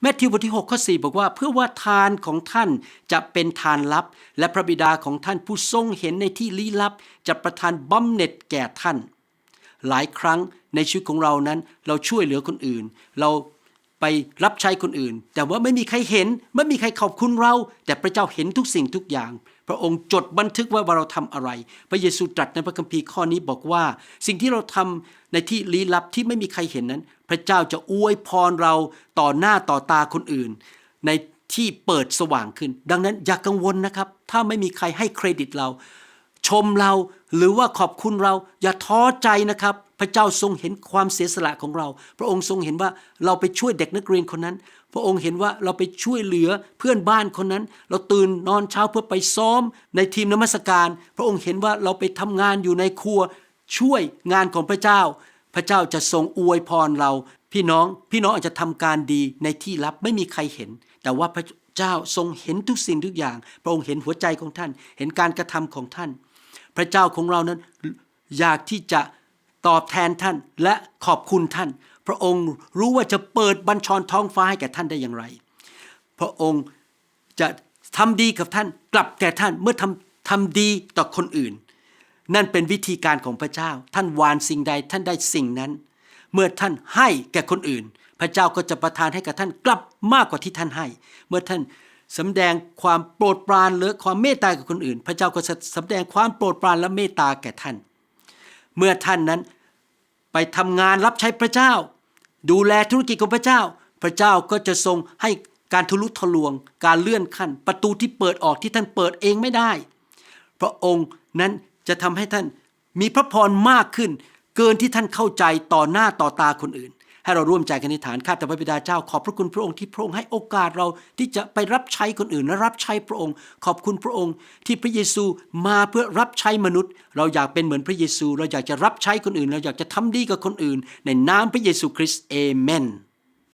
แมทธิวบทที่6ข้อ4บอกว่า เพื่อว่าทานของท่านจะเป็นทานลับ และพระบิดาของท่านผู้ทรงเห็นในที่ลี้ลับ จะประทานบำเหน็จแก่ท่าน หลายครั้งในชีวิตของเรานั้น เราช่วยเหลือคนอื่น เรา ไปรับใช้คนอื่น แต่ว่าไม่มีใครเห็น ไม่มีใครขอบคุณเรา แต่พระเจ้าเห็นทุกสิ่งทุกอย่าง พระองค์จดบันทึกว่าเราทำอะไร พระเยซูตรัสในพระคัมภีร์ข้อนี้บอกว่า สิ่งที่เราทำในที่ลี้ลับที่ไม่มีใครเห็นนั้น พระเจ้าจะอวยพรเราต่อหน้าต่อตาคนอื่น ในที่เปิดสว่างขึ้น ดังนั้นอย่ากกังวลนะครับ ถ้าไม่มีใครให้เครดิตเรา ชมเราหรือว่าขอบคุณเราอย่าท้อใจนะครับ พระเจ้าทรงเห็นความเสียสละของเรา พระองค์ทรงเห็นว่าเราไปช่วยเด็กนักเรียนคนนั้น พระองค์เห็นว่าเราไปช่วยเหลือเพื่อนบ้านคนนั้น เราตื่นนอนเช้าเพื่อไปซ้อมในทีมนมัสการ พระองค์เห็นว่าเราไปทำงานอยู่ในครัว ช่วยงานของพระเจ้า พระเจ้าจะทรงอวยพรเรา พี่น้อง พี่น้องอาจจะทำการดีในที่ลับไม่มีใครเห็น แต่ว่าพระเจ้าทรงเห็นทุกสิ่งทุกอย่าง พระองค์เห็นหัวใจของท่าน เห็นการกระทำของท่าน พระเจ้าของเรานั้นอยากที่จะ ตอบแทนท่านและขอบคุณท่าน พระองค์รู้ว่าจะเปิดบัญชรท้องฟ้าให้แก่ท่านได้อย่างไร พระองค์จะทำดีกับท่านกลับแก่ท่านเมื่อทำทำดีต่อคนอื่น นั่นเป็นวิธีการของพระเจ้า ท่านวานสิ่งใดท่านได้สิ่งนั้น เมื่อท่านให้แก่คนอื่น พระเจ้าก็จะประทานให้กับท่านกลับมากกว่าที่ท่านให้ เมื่อท่านสำแดงความโปรดปรานหรือความเมตตากับคนอื่น พระเจ้าก็จะสำแดงความโปรดปรานและเมตตาแก่ท่าน เมื่อท่านนั้นไปทำงานรับใช้พระเจ้า ดูแลธุรกิจของพระเจ้า พระเจ้าก็จะทรงให้การทะลุทะลวง การเลื่อนขั้น ประตูที่เปิดออกที่ท่านเปิดเองไม่ได้ พระองค์นั้นจะทำให้ท่านมีพระพรมากขึ้น เกินที่ท่านเข้าใจต่อหน้าต่อตาคนอื่น ให้เราร่วมใจกันอธิษฐานข้าแต่พระบิดาเจ้า ขอบพระคุณพระองค์ที่พระองค์ให้โอกาสเราที่จะไปรับใช้คนอื่นและรับใช้พระองค์ ขอบคุณพระองค์ ที่พระเยซูมาเพื่อรับใช้มนุษย์ เราอยากเป็นเหมือนพระเยซู เราอยากจะรับใช้คนอื่น เราอยากจะทำดีกับคนอื่น ในนามพระเยซูคริสต์เอเมน